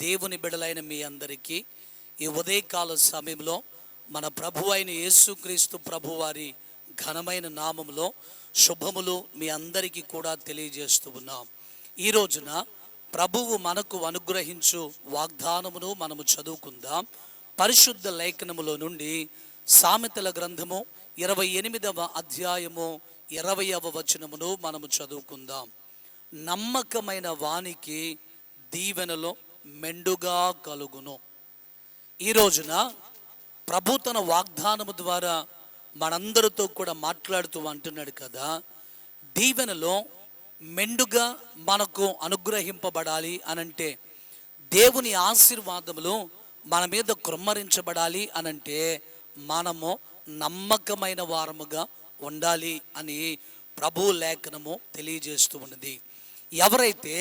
దేవుని బిడలైన మీ అందరికీ ఈ ఉదయకాల సమయంలో మన ప్రభు అయిన యేసుక్రీస్తు ప్రభువారి ఘనమైన నామములో శుభములు మీ అందరికీ కూడా తెలియజేస్తూ ఉన్నాం. ఈ రోజున ప్రభువు మనకు అనుగ్రహించు వాగ్దానమును మనము చదువుకుందాం. పరిశుద్ధ లేఖనములో నుండి సామెతల గ్రంథము ఇరవై ఎనిమిదవ అధ్యాయము ఇరవయవ వచనమును మనము చదువుకుందాం. నమ్మకమైన వానికి దీవెనలో మెండుగా కలుగును. ఈ రోజున ప్రభు తన వాగ్దానము ద్వారా మనందరితో కూడా మాట్లాడుతూ అంటున్నాడు కదా దీవెనలో మెండుగా మనకు అనుగ్రహింపబడాలి అనంటే దేవుని ఆశీర్వాదములు మన మీద కృమ్మరించబడాలి అనంటే మనము నమ్మకమైన వారముగా ఉండాలి అని ప్రభు లేఖనము తెలియజేస్తూ ఉన్నది. ఎవరైతే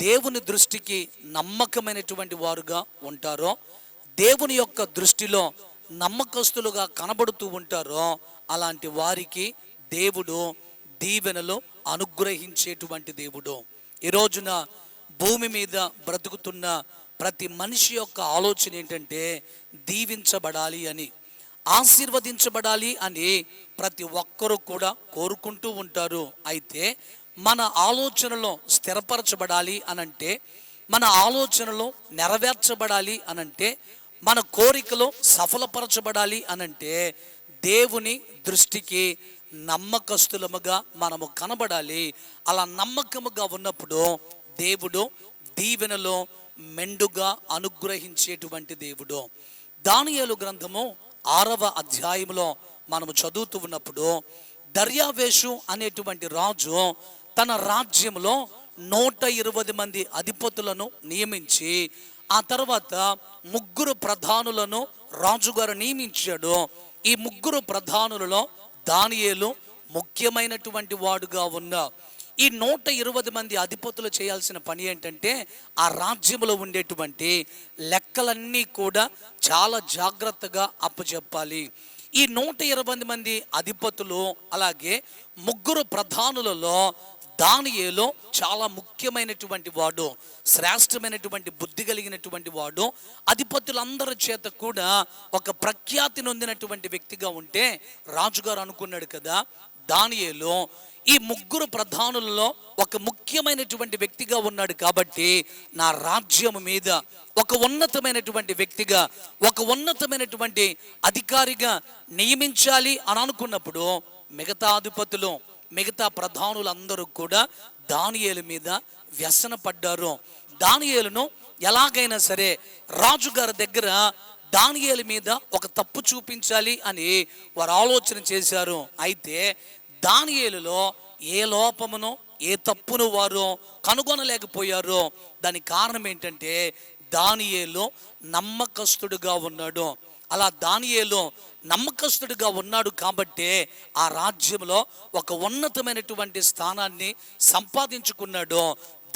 దేవుని దృష్టికి నమ్మకమైనటువంటి వారుగా ఉంటారో దేవుని యొక్క దృష్టిలో నమ్మకస్తులుగా కనబడుతూ ఉంటారో అలాంటి వారికి దేవుడు దీవెనలు అనుగ్రహించేటువంటి దేవుడు. ఈ రోజున భూమి మీద బ్రతుకుతున్న ప్రతి మనిషి యొక్క ఆలోచన ఏంటంటే దీవించబడాలి అని ఆశీర్వదించబడాలి అని ప్రతి ఒక్కరూ కూడా కోరుకుంటూ ఉంటారు. అయితే మన ఆలోచనలో స్థిరపరచబడాలి అనంటే మన ఆలోచనలో నెరవేర్చబడాలి అనంటే మన కోరికలో సఫలపరచబడాలి అనంటే దేవుని దృష్టికి నమ్మకస్తులముగా మనము కనబడాలి. అలా నమ్మకముగా ఉన్నప్పుడు దేవుడు దీవెనలో మెండుగా అనుగ్రహించేటువంటి దేవుడు. దానియలు గ్రంథము ఆరవ అధ్యాయంలో మనము చదువుతూ ఉన్నప్పుడు దర్యావేషు అనేటువంటి రాజు తన రాజ్యంలో నూట ఇరవై మంది అధిపతులను నియమించి ఆ తర్వాత ముగ్గురు ప్రధానులను రాజుగారు నియమించాడు. ఈ ముగ్గురు ప్రధానులలో దానియేలు ముఖ్యమైనటువంటి వాడుగా ఉన్న ఈ నూట ఇరవై మంది అధిపతులు చేయాల్సిన పని ఏంటంటే ఆ రాజ్యంలో ఉండేటువంటి లెక్కలన్నీ కూడా చాలా జాగ్రత్తగా అప్పచెప్పాలి. ఈ నూట ఇరవై మంది అధిపతులు అలాగే ముగ్గురు ప్రధానులలో దానియేలో చాలా ముఖ్యమైనటువంటి వాడు శ్రేష్టమైనటువంటి బుద్ధి కలిగినటువంటి వాడు. అధిపతులందరి చేత కూడా ఒక ప్రఖ్యాతి నొందినటువంటి వ్యక్తిగా ఉంటే రాజుగారు అనుకున్నాడు కదా దానియేలు ఈ ముగ్గురు ప్రధానులలో ఒక ముఖ్యమైనటువంటి వ్యక్తిగా ఉన్నాడు కాబట్టి నా రాజ్యం మీద ఒక ఉన్నతమైనటువంటి వ్యక్తిగా ఒక ఉన్నతమైనటువంటి అధికారిగా నియమించాలి అని అనుకున్నప్పుడు మిగతా అధిపతులు మిగతా ప్రధానులందరూ కూడా దానియేలు మీద వ్యసన పడ్డారు. దానియేలును ఎలాగైనా సరే రాజుగారి దగ్గర దానియేలు మీద ఒక తప్పు చూపించాలి అని వారు ఆలోచన చేశారు. అయితే దానియేలులో ఏ లోపమును ఏ తప్పును వారు కనుగొనలేకపోయారు దానికి కారణం ఏంటంటే దానియేలు నమ్మకస్తుడుగా ఉన్నాడు. అలా దానియేలు నమ్మకస్తుడిగా ఉన్నాడు కాబట్టే ఆ రాజ్యంలో ఒక ఉన్నతమైనటువంటి స్థానాన్ని సంపాదించుకున్నాడు.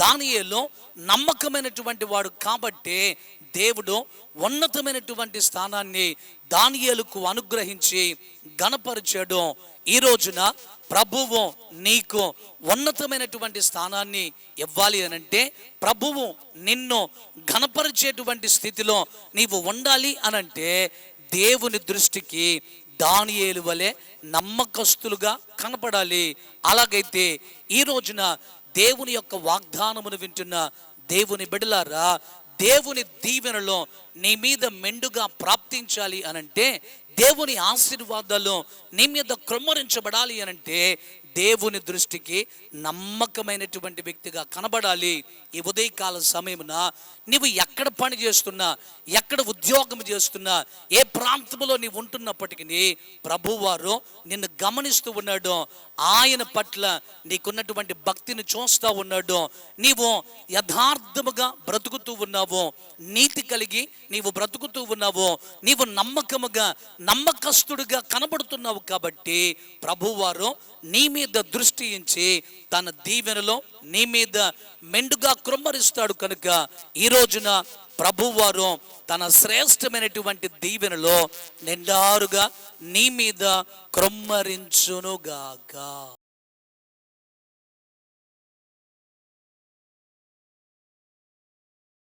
దానియేలు నమ్మకమైనటువంటి వాడు కాబట్టి దేవుడు ఉన్నతమైనటువంటి స్థానాన్ని దానియలకు అనుగ్రహించి గణపరిచాడు ఈ రోజున ప్రభువు నీకు ఉన్నతమైనటువంటి స్థానాన్ని ఇవ్వాలి అని అంటే ప్రభువు నిన్ను ఘనపరిచేటువంటి స్థితిలో నీవు ఉండాలి అనంటే దేవుని దృష్టికి దానియేలు వలె నమ్మకస్తులుగా కనపడాలి. అలాగైతే ఈ రోజున దేవుని యొక్క వాగ్దానమును వింటున్న దేవుని బిడలారా దేవుని దీవెనలో నీ మీద మెండుగా ప్రాప్తించాలి అనంటే దేవుని ఆశీర్వాదాలు నీ మీద క్రమ్మరించబడాలి అనంటే దేవుని దృష్టికి నమ్మకమైనటువంటి వ్యక్తిగా కనబడాలి. ఈ ఉదయకాల సమయమున నీవు ఎక్కడ పని చేస్తున్నా ఎక్కడ ఉద్యోగం చేస్తున్నా ఏ ప్రాంతంలో నీవు ఉంటున్నప్పటికీ ప్రభువారు నిన్ను గమనిస్తూ ఉన్నాడు. ఆయన పట్ల నీకున్నటువంటి భక్తిని చూస్తూ ఉన్నాడు. నీవు యథార్థముగా బ్రతుకుతూ ఉన్నావు. నీతి కలిగి నీవు బ్రతుకుతూ ఉన్నావు. నీవు నమ్మకముగా నమ్మకస్తుడిగా కనబడుతున్నావు కాబట్టి ప్రభువారు నీ మీద మీద దృష్టి ఉంచి తన దీవెనలో నీ మీద మెండుగా కృమ్మరిస్తాడు కనుక ఈ రోజున ప్రభువారు తన శ్రేష్టమైనటువంటి దీవెనలో నిండారుగా నీ మీద కృమ్మరించునుగాక